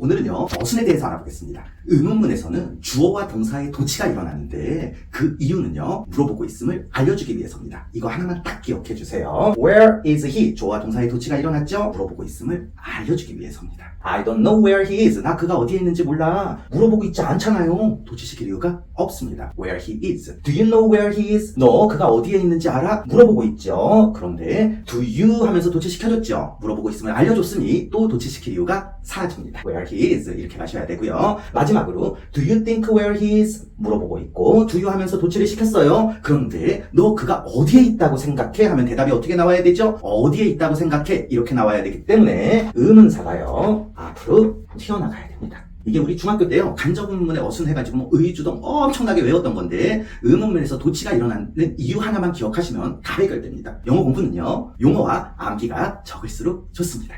오늘은요, 어순에 대해서 알아보겠습니다. 의문문에서는 주어와 동사의 도치가 일어나는데 그 이유는요, 물어보고 있음을 알려주기 위해서입니다. 이거 하나만 딱 기억해 주세요. Where is he? 주어와 동사의 도치가 일어났죠? 물어보고 있음을 알려주기 위해서입니다. I don't know where he is. 나 그가 어디에 있는지 몰라. 물어보고 있지 않잖아요. 도치시킬 이유가 없습니다. Where he is. Do you know where he is? 너 그가 어디에 있는지 알아? 물어보고 있죠. 그런데 do you 하면서 도치시켜줬죠. 물어보고 있음을 알려줬으니 또 도치시킬 이유가 사라집니다. Where he is 이렇게 가셔야 되고요. 마지막으로 do you think where he is? 물어보고 있고 do you 하면서 도치를 시켰어요. 그런데 너 그가 어디에 있다고 생각해? 하면 대답이 어떻게 나와야 되죠? 어디에 있다고 생각해? 이렇게 나와야 되기 때문에 의문사가요. 앞으로 튀어나가야 됩니다. 이게 우리 중학교 때요 간접문문에 어순해가지고 뭐 의주동 엄청나게 외웠던 건데 의문문에서 도치가 일어나는 이유 하나만 기억하시면 다 해결됩니다. 영어 공부는요 용어와 암기가 적을수록 좋습니다.